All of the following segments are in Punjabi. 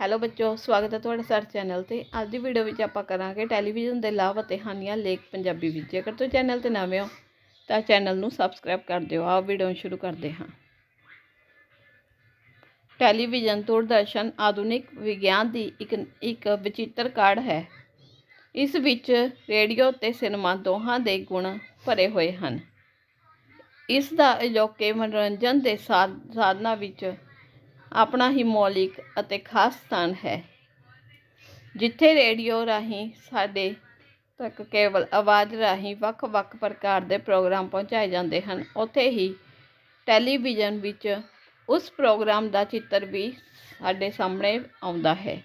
ਹੈਲੋ ਬੱਚੋ, ਸਵਾਗਤ ਹੈ ਤੁਹਾਡਾ ਸਾਡੇ ਚੈਨਲ ਤੇ। ਅੱਜ ਦੀ ਵੀਡੀਓ ਵਿੱਚ ਆਪਾਂ ਕਰਾਂਗੇ ਟੈਲੀਵਿਜ਼ਨ ਦੇ ਲਾਭ ਅਤੇ ਹਾਨੀਆਂ ਲੇਖ ਪੰਜਾਬੀ ਵਿੱਚ। ਜੇਕਰ ਤੁਸੀਂ ਚੈਨਲ ਤੇ ਨਵੇਂ ਹੋ, ਤਾਂ ਚੈਨਲ ਨੂੰ ਸਬਸਕ੍ਰਾਈਬ ਕਰ ਦਿਓ। ਆਓ ਵੀਡੀਓ ਸ਼ੁਰੂ ਕਰਦੇ ਹਾਂ। ਟੈਲੀਵਿਜ਼ਨ ਦੂਰਦਰਸ਼ਨ ਆਧੁਨਿਕ ਵਿਗਿਆਨ ਦੀ ਇੱਕ ਇੱਕ ਵਿਚਿੱਤਰ ਕਾਢ ਹੈ। ਇਸ ਵਿੱਚ ਰੇਡੀਓ ਤੇ ਸਿਨੇਮਾ ਦੋਹਾਂ ਦੇ ਗੁਣ ਭਰੇ ਹੋਏ ਹਨ। ਇਸ ਦਾ ਅਜੋਕੇ ਮਨੋਰੰਜਨ ਦੇ ਸਾਧ ਸਾਧਨਾਂ ਵਿੱਚ ਆਪਣਾ ਹੀ ਮੌਲਿਕ ਅਤੇ ਖਾਸ ਸਥਾਨ ਹੈ, ਜਿੱਥੇ ਰੇਡੀਓ ਰਾਹੀਂ ਸਾਡੇ ਤੱਕ ਕੇਵਲ ਆਵਾਜ਼ ਰਾਹੀਂ ਵੱਖ-ਵੱਖ ਪ੍ਰਕਾਰ ਦੇ ਪ੍ਰੋਗਰਾਮ ਪਹੁੰਚਾਏ ਜਾਂਦੇ ਹਨ। ਉੱਥੇ ਹੀ ਟੈਲੀਵਿਜ਼ਨ ਵਿੱਚ ਉਸ ਪ੍ਰੋਗਰਾਮ ਦਾ ਚਿੱਤਰ ਵੀ ਸਾਡੇ ਸਾਹਮਣੇ ਆਉਂਦਾ ਹੈ।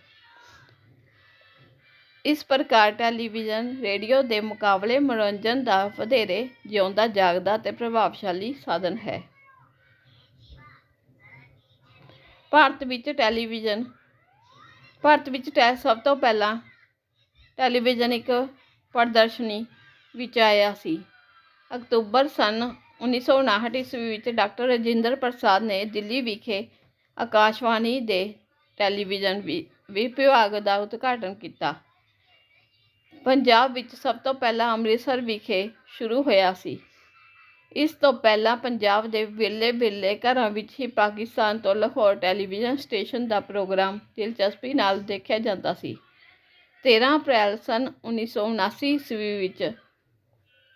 ਇਸ ਪ੍ਰਕਾਰ ਟੈਲੀਵਿਜ਼ਨ ਰੇਡੀਓ ਦੇ ਮੁਕਾਬਲੇ ਮਨੋਰੰਜਨ ਦਾ ਵਧੇਰੇ ਜਿਉਂਦਾ, ਜਾਗਦਾ ਤੇ ਪ੍ਰਭਾਵਸ਼ਾਲੀ ਸਾਧਨ ਹੈ। ਭਾਰਤ ਵਿੱਚ ਟੈਲੀਵਿਜ਼ਨ ਭਾਰਤ ਵਿੱਚ ਟੈ ਸਭ ਤੋਂ ਪਹਿਲਾਂ ਟੈਲੀਵਿਜ਼ਨ ਇੱਕ ਪ੍ਰਦਰਸ਼ਨੀ ਵਿੱਚ ਆਇਆ ਸੀ। ਅਕਤੂਬਰ ਸੰਨ ਉੱਨੀ ਸੌ ਉਣਾਹਠ ਈਸਵੀ ਵਿੱਚ ਡਾਕਟਰ ਰਜਿੰਦਰ ਪ੍ਰਸਾਦ ਨੇ ਦਿੱਲੀ ਵਿਖੇ ਆਕਾਸ਼ਵਾਣੀ ਦੇ ਟੈਲੀਵਿਜ਼ਨ ਵੀ, ਵਿਭਾਗ ਦਾ ਉਦਘਾਟਨ ਕੀਤਾ। ਪੰਜਾਬ ਵਿੱਚ ਸਭ ਤੋਂ ਪਹਿਲਾਂ ਅੰਮ੍ਰਿਤਸਰ ਵਿਖੇ ਸ਼ੁਰੂ ਹੋਇਆ ਸੀ। ਇਸ ਤੋਂ ਪਹਿਲਾਂ ਪੰਜਾਬ ਦੇ ਵਿਰਲੇ ਵਿਰਲੇ ਘਰਾਂ ਵਿੱਚ ਹੀ ਪਾਕਿਸਤਾਨ ਤੋਂ ਲਾਹੌਰ ਟੈਲੀਵਿਜ਼ਨ ਸਟੇਸ਼ਨ ਦਾ ਪ੍ਰੋਗਰਾਮ ਦਿਲਚਸਪੀ ਨਾਲ ਦੇਖਿਆ ਜਾਂਦਾ ਸੀ। 13 ਅਪ੍ਰੈਲ ਸੰਨ ਉੱਨੀ ਸੌ ਉਨਾਸੀ ਈਸਵੀ ਵਿੱਚ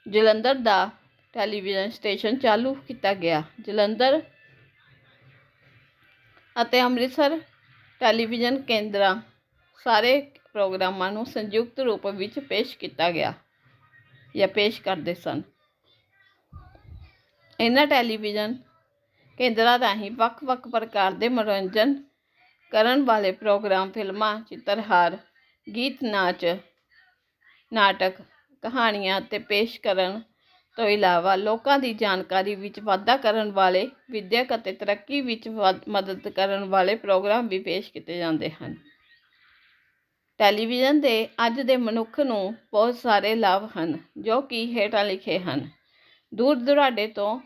ਜਲੰਧਰ ਦਾ ਟੈਲੀਵਿਜ਼ਨ ਸਟੇਸ਼ਨ ਚਾਲੂ ਕੀਤਾ ਗਿਆ। ਜਲੰਧਰ ਅਤੇ ਅੰਮ੍ਰਿਤਸਰ ਟੈਲੀਵਿਜ਼ਨ ਕੇਂਦਰਾਂ ਸਾਰੇ ਪ੍ਰੋਗਰਾਮਾਂ ਨੂੰ ਸੰਯੁਕਤ ਰੂਪ ਵਿੱਚ ਪੇਸ਼ ਕੀਤਾ ਗਿਆ ਜਾਂ ਪੇਸ਼ ਕਰਦੇ ਸਨ। ਇਹਨਾਂ ਟੈਲੀਵਿਜ਼ਨ ਕੇਂਦਰਾਂ ਰਾਹੀਂ ਵੱਖ-ਵੱਖ ਪ੍ਰਕਾਰ ਦੇ ਮਨੋਰੰਜਨ ਕਰਨ ਵਾਲੇ ਪ੍ਰੋਗਰਾਮ, ਫਿਲਮਾਂ, ਚਿੱਤਰਹਾਰ, ਗੀਤ, ਨਾਚ, ਨਾਟਕ, ਕਹਾਣੀਆਂ ਅਤੇ ਪੇਸ਼ ਕਰਨ ਤੋਂ ਇਲਾਵਾ ਲੋਕਾਂ ਦੀ ਜਾਣਕਾਰੀ ਵਿੱਚ ਵਾਧਾ ਕਰਨ ਵਾਲੇ, ਵਿੱਦਿਅਕ ਅਤੇ ਤਰੱਕੀ ਵਿੱਚ ਮਦਦ ਕਰਨ ਵਾਲੇ ਪ੍ਰੋਗਰਾਮ ਵੀ ਪੇਸ਼ ਕੀਤੇ ਜਾਂਦੇ ਹਨ। ਟੈਲੀਵਿਜ਼ਨ ਦੇ ਅੱਜ ਦੇ ਮਨੁੱਖ ਨੂੰ ਬਹੁਤ ਸਾਰੇ ਲਾਭ ਹਨ ਜੋ ਕਿ ਹੇਠਾਂ ਲਿਖੇ ਹਨ। ਦੂਰ ਦੁਰਾਡੇ ਤੋਂ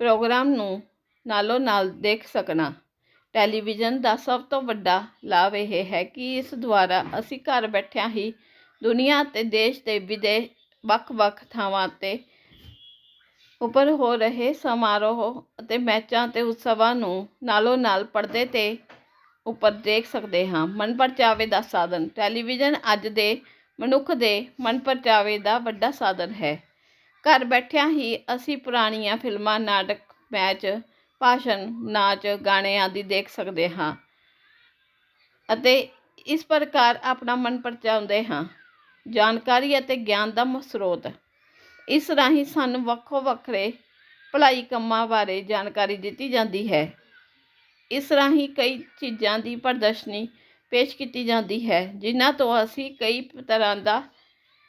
ਪ੍ਰੋਗਰਾਮ ਨੂੰ ਨਾਲੋਂ ਨਾਲ ਦੇਖ ਸਕਣਾ। ਟੈਲੀਵਿਜ਼ਨ ਦਾ ਸਭ ਤੋਂ ਵੱਡਾ ਲਾਭ ਇਹ ਹੈ ਕਿ ਇਸ ਦੁਆਰਾ ਅਸੀਂ ਘਰ ਬੈਠਿਆਂ ਹੀ ਦੁਨੀਆ ਅਤੇ ਦੇਸ਼ ਦੇ ਵਿਦੇਸ਼ ਵੱਖ-ਵੱਖ ਥਾਵਾਂ ਤੇ ਉੱਪਰ ਹੋ ਰਹੇ ਸਮਾਰੋਹ ਅਤੇ ਮੈਚਾਂ ਅਤੇ ਉਤਸਵਾਂ ਨੂੰ ਨਾਲੋਂ ਨਾਲ ਪਰਦੇ ਤੇ ਉੱਪਰ ਦੇਖ ਸਕਦੇ ਹਾਂ। ਮਨਪਰਚਾਵੇ ਦਾ ਸਾਧਨ। ਟੈਲੀਵਿਜ਼ਨ ਅੱਜ ਦੇ ਮਨੁੱਖ ਦੇ ਮਨਪਰਚਾਵੇ ਦਾ ਵੱਡਾ ਸਾਧਨ ਹੈ। ਘਰ ਬੈਠਿਆਂ ਹੀ ਅਸੀਂ ਪੁਰਾਣੀਆਂ ਫਿਲਮਾਂ, ਨਾਟਕ, ਮੈਚ, ਭਾਸ਼ਣ, ਨਾਚ, ਗਾਣੇ ਆਦਿ ਦੇਖ ਸਕਦੇ ਹਾਂ ਅਤੇ ਇਸ ਪ੍ਰਕਾਰ ਆਪਣਾ ਮਨ ਪਰਚਾਉਂਦੇ ਹਾਂ। ਜਾਣਕਾਰੀ ਅਤੇ ਗਿਆਨ ਦਾ ਸਰੋਤ। ਇਸ ਰਾਹੀਂ ਸਾਨੂੰ ਵੱਖੋ ਵੱਖਰੇ ਭਲਾਈ ਕੰਮਾਂ ਬਾਰੇ ਜਾਣਕਾਰੀ ਦਿੱਤੀ ਜਾਂਦੀ ਹੈ। ਇਸ ਰਾਹੀਂ ਕਈ ਚੀਜ਼ਾਂ ਦੀ ਪ੍ਰਦਰਸ਼ਨੀ ਪੇਸ਼ ਕੀਤੀ ਜਾਂਦੀ ਹੈ, ਜਿਨ੍ਹਾਂ ਤੋਂ ਅਸੀਂ ਕਈ ਤਰ੍ਹਾਂ ਦਾ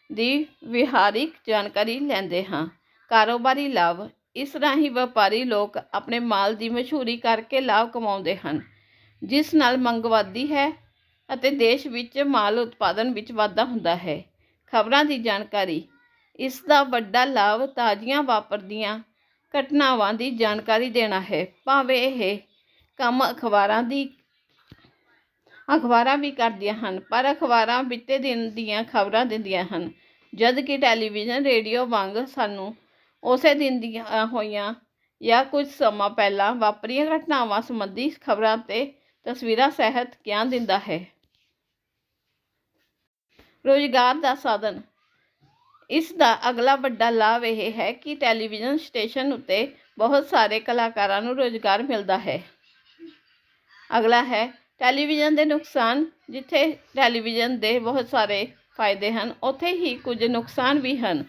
ਦੀ ਵਿਹਾਰਿਕ ਜਾਣਕਾਰੀ ਲੈਂਦੇ ਹਾਂ। ਕਾਰੋਬਾਰੀ ਲਾਭ, ਇਸ ਰਾਹੀਂ ਵਪਾਰੀ ਲੋਕ ਆਪਣੇ ਮਾਲ ਦੀ ਮਸ਼ਹੂਰੀ ਕਰਕੇ ਲਾਭ ਕਮਾਉਂਦੇ ਹਨ, ਜਿਸ ਨਾਲ ਮੰਗ ਵਧਦੀ ਹੈ ਅਤੇ ਦੇਸ਼ ਵਿੱਚ ਮਾਲ ਉਤਪਾਦਨ ਵਿੱਚ ਵਾਧਾ ਹੁੰਦਾ ਹੈ। ਖਬਰਾਂ ਦੀ ਜਾਣਕਾਰੀ, ਇਸ ਦਾ ਵੱਡਾ ਲਾਭ ਤਾਜ਼ੀਆਂ ਵਾਪਰਦੀਆਂ ਘਟਨਾਵਾਂ ਦੀ ਜਾਣਕਾਰੀ ਦੇਣਾ ਹੈ। ਭਾਵੇਂ ਇਹ ਕੰਮ ਅਖਬਾਰਾਂ ਦੀ ਅਖਬਾਰਾਂ ਵੀ ਕਰਦੀਆਂ ਹਨ, ਪਰ ਅਖਬਾਰਾਂ ਬੀਤੇ ਦਿਨ ਦੀਆਂ ਖਬਰਾਂ ਦਿੰਦੀਆਂ ਹਨ। ਜਦ ਕਿ ਟੈਲੀਵਿਜ਼ਨ, ਰੇਡੀਓ ਵਾਂਗ ਸਾਨੂੰ ਉਸੇ ਦਿਨ ਦੀਆਂ ਹੋਈਆਂ ਜਾਂ ਕੁਝ ਸਮਾਂ ਪਹਿਲਾਂ ਵਾਪਰੀਆਂ ਘਟਨਾਵਾਂ ਸੰਬੰਧੀ ਖਬਰਾਂ ਅਤੇ ਤਸਵੀਰਾਂ ਸਹਿਤ ਗਿਆਨ ਦਿੰਦਾ ਹੈ। ਰੋਜ਼ਗਾਰ ਦਾ ਸਾਧਨ। ਇਸ ਦਾ ਅਗਲਾ ਵੱਡਾ ਲਾਭ ਇਹ ਹੈ ਕਿ ਟੈਲੀਵਿਜ਼ਨ ਸਟੇਸ਼ਨ ਉੱਤੇ ਬਹੁਤ ਸਾਰੇ ਕਲਾਕਾਰਾਂ ਨੂੰ ਰੋਜ਼ਗਾਰ ਮਿਲਦਾ ਹੈ। ਅਗਲਾ ਹੈ ਟੈਲੀਵਿਜ਼ਨ ਦੇ ਨੁਕਸਾਨ, ਜਿੱਥੇ ਟੈਲੀਵਿਜ਼ਨ ਦੇ ਬਹੁਤ ਸਾਰੇ ਫਾਇਦੇ ਹਨ, ਉੱਥੇ ਹੀ ਕੁਝ ਨੁਕਸਾਨ ਵੀ ਹਨ।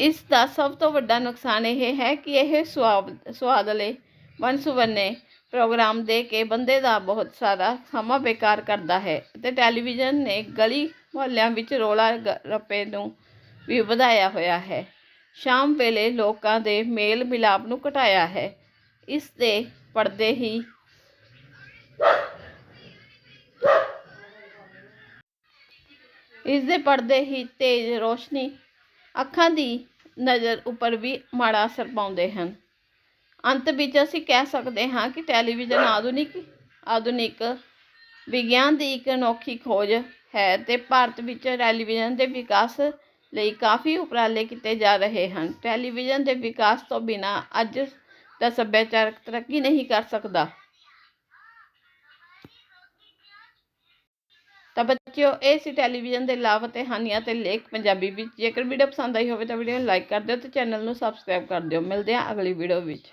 ਇਸ ਦਾ ਸਭ ਤੋਂ ਵੱਡਾ ਨੁਕਸਾਨ ਇਹ ਹੈ ਕਿ ਇਹ ਸੁਆਦ, ਸੁਆਦਲੇ ਵੰਨ-ਸੁਵੰਨੇ ਪ੍ਰੋਗਰਾਮ ਦੇ ਕੇ ਬੰਦੇ ਦਾ ਬਹੁਤ ਸਾਰਾ ਸਮਾਂ ਬੇਕਾਰ ਕਰਦਾ ਹੈ ਅਤੇ ਟੈਲੀਵਿਜ਼ਨ ਨੇ ਗਲੀ ਮੁਹੱਲਿਆਂ ਵਿੱਚ ਰੋਲਾ ਰੱਪੇ ਨੂੰ ਵੀ ਵਧਾਇਆ ਹੋਇਆ ਹੈ। ਸ਼ਾਮ ਵੇਲੇ ਲੋਕਾਂ ਦੇ ਮੇਲ ਮਿਲਾਪ ਨੂੰ ਘਟਾਇਆ ਹੈ। ਇਸ ਦੇ ਪਰਦੇ ਹੀ ਇਸ ਦੇ ਪਰਦੇ ਹੀ ਤੇਜ਼ ਰੋਸ਼ਨੀ ਅੱਖਾਂ ਦੀ ਨਜ਼ਰ ਉੱਪਰ ਵੀ ਮਾੜਾ ਅਸਰ ਪਾਉਂਦੇ ਹਨ। ਅੰਤ ਵਿੱਚ ਅਸੀਂ ਕਹਿ ਸਕਦੇ ਹਾਂ ਕਿ ਟੈਲੀਵਿਜ਼ਨ ਆਧੁਨਿਕ ਆਧੁਨਿਕ ਵਿਗਿਆਨ ਦੀ ਇੱਕ ਅਨੋਖੀ ਖੋਜ ਹੈ ਤੇ ਭਾਰਤ ਵਿੱਚ ਟੈਲੀਵਿਜ਼ਨ ਦੇ ਵਿਕਾਸ ਲਈ ਕਾਫੀ ਉਪਰਾਲੇ ਕੀਤੇ ਜਾ ਰਹੇ ਹਨ। ਟੈਲੀਵਿਜ਼ਨ ਦੇ ਵਿਕਾਸ ਤੋਂ ਬਿਨਾਂ ਅੱਜ ਦਾ ਸੱਭਿਆਚਾਰਕ ਤਰੱਕੀ ਨਹੀਂ ਕਰ ਸਕਦਾ। ਤਾਂ ਬੱਚਿਓ, ਇਹ ਸੀ ਟੈਲੀਵਿਜ਼ਨ ਦੇ ਲਾਭ ਅਤੇ ਹਾਨੀਆਂ ਤੇ ਲੇਖ ਪੰਜਾਬੀ ਵਿੱਚ। ਜੇਕਰ ਵੀਡੀਓ ਪਸੰਦ ਆਈ ਹੋਵੇ ਤਾਂ ਵੀਡੀਓ ਨੂੰ ਲਾਈਕ ਕਰ ਦਿਓ ਤੇ ਚੈਨਲ ਨੂੰ ਸਬਸਕ੍ਰਾਈਬ ਕਰ ਦਿਓ। ਮਿਲਦੇ ਹਾਂ ਅਗਲੀ ਵੀਡੀਓ ਵਿੱਚ।